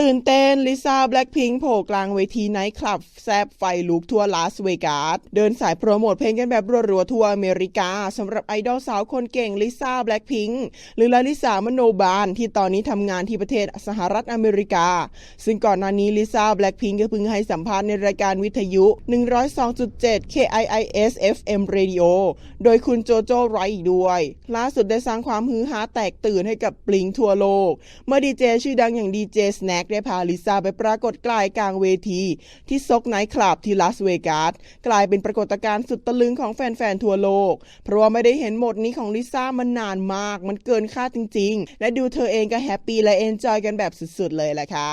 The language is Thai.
ตื่นเต้น ลิซ่าแบล็คพิงค์โผล่กลางเวทีไนท์คลับ แซบไฟลุกทั่วลาสเวกัสเดินสายโปรโมทเพลงกันแบบรัวๆทั่วอเมริกาสำหรับไอดอลสาวคนเก่งลิซ่าแบล็คพิงค์หรือลาลิสามโนบาลที่ตอนนี้ทำงานที่ประเทศสหรัฐอเมริกา ซึ่งก่อนหน้านี้ลิซ่าแบล็คพิงค์ก็เพิ่งให้สัมภาษณ์ในรายการวิทยุ 102.7 KIIS FM Radio โดยคุณโจโจ้ไรอีกด้วย ล่าสุดได้สร้างความฮือฮาแตกตื่นให้กับปลิงทั่วโลก เมื่อดีเจชื่อดังอย่างดีเจสแน็คได้พาลิซ่าไปปรากฏกลายกลางเวที ที่ซกไนท์คลับที่ลาสเวกัสกลายเป็นปรากฏการณ์สุดตะลึงของแฟนๆทั่วโลก เพราะว่าไม่ได้เห็นหมดนี้ของลิซ่ามานานมาก มันเกินคาดจริง ๆ และดูเธอเองก็แฮปปี้และเอนจอยกันแบบสุดๆเลยแหละค่ะ